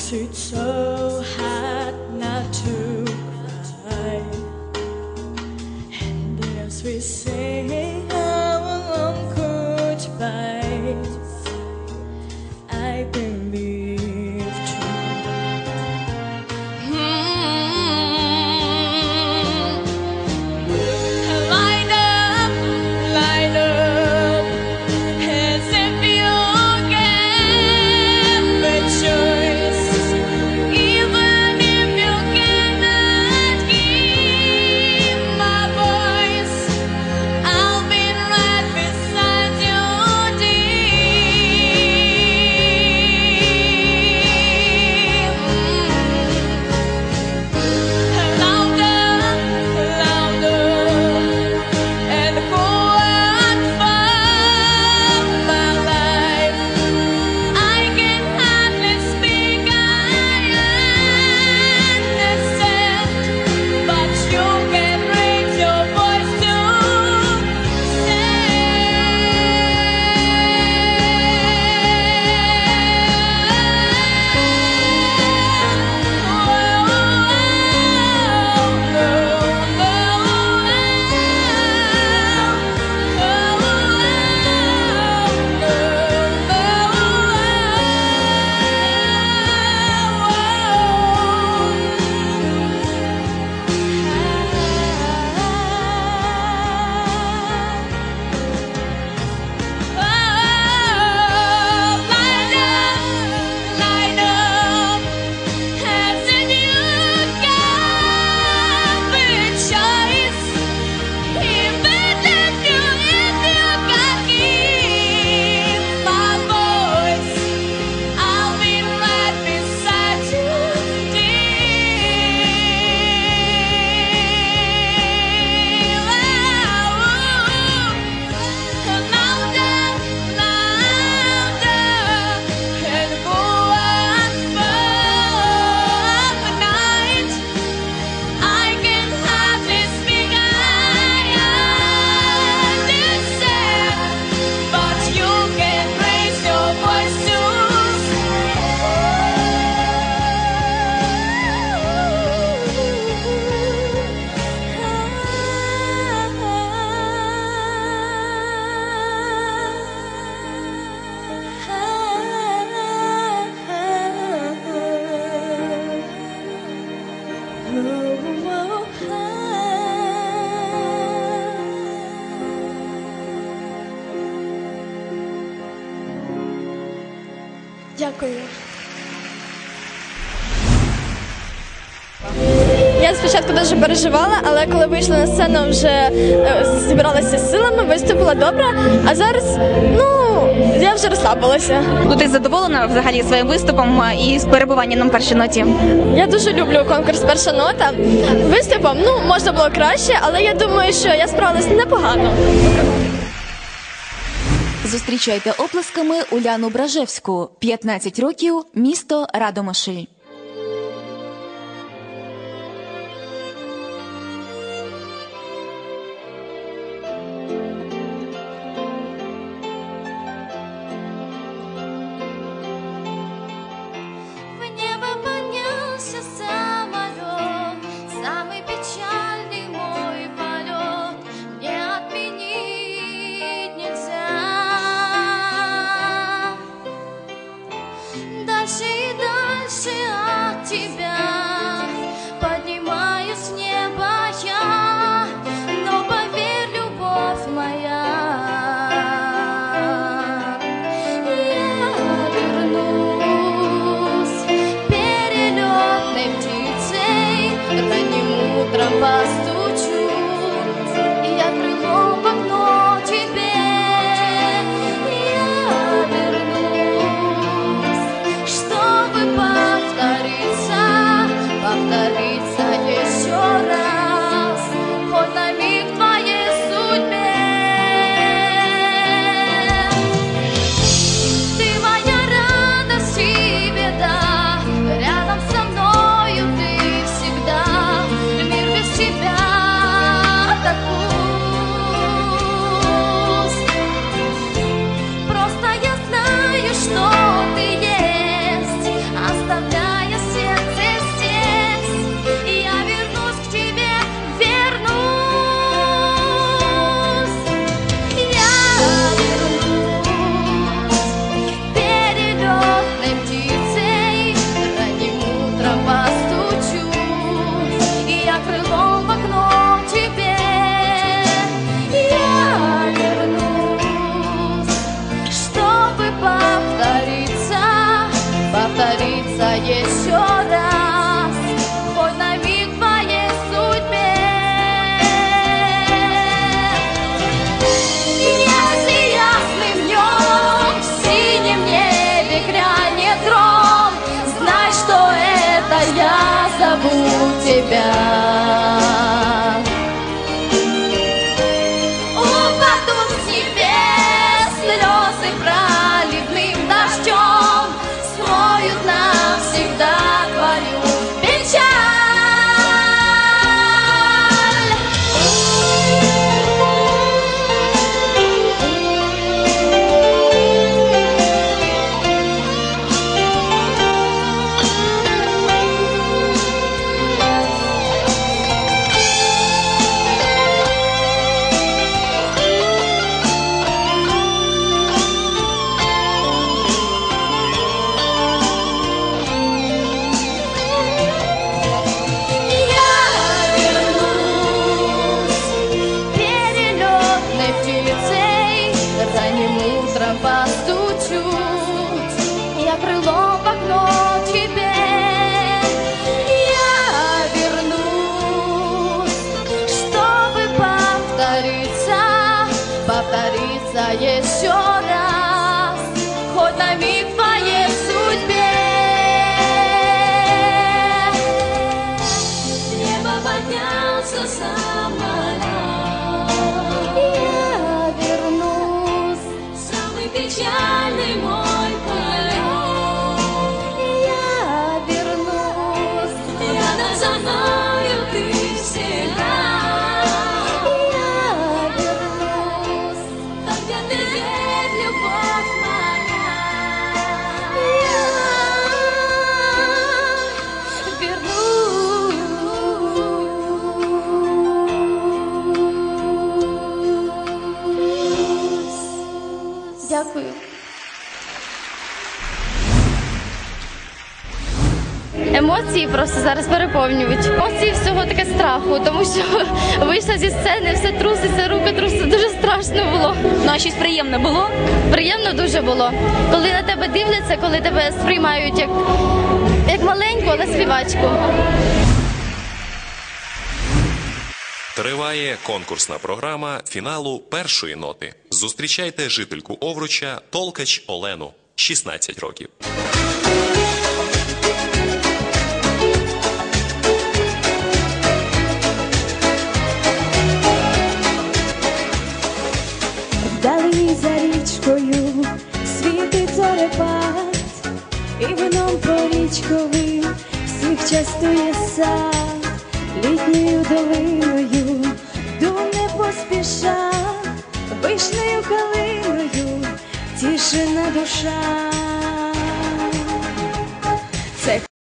makes it so hard not to cry. And as we say Дякую. Я спочатку дуже переживала, але коли вийшла на сцену, вже е, зібралася з силами, виступила добре. А зараз, ну, я вже розслабилася. Ну ти задоволена взагалі своїм виступом і з перебуванням на першій ноті? Я дуже люблю конкурс перша нота. Виступом, ну, можна було краще, але я думаю, що я справилась непогано. Зустрічайте оплесками Уляну Бражевську, 15 років, місто Радомишль. тебя. falleció. Емоції просто зараз переповнюють. Емоції всього таке страху, тому що вийшла зі сцени, все труситься, руки труситься. Дуже страшно було. Ну а щось приємне було? Приємно дуже було. Коли на тебе дивляться, коли тебе сприймають як, як маленьку, але співачку. Триває конкурсна програма фіналу першої ноти. Зустрічайте жительку Овруча Толкач Олену, 16 років. Вдали річкою світить зорепад, і вином порічковим всіх частує сад, літньою долиною, дум не поспіша, вишнею калиною, тішина душа.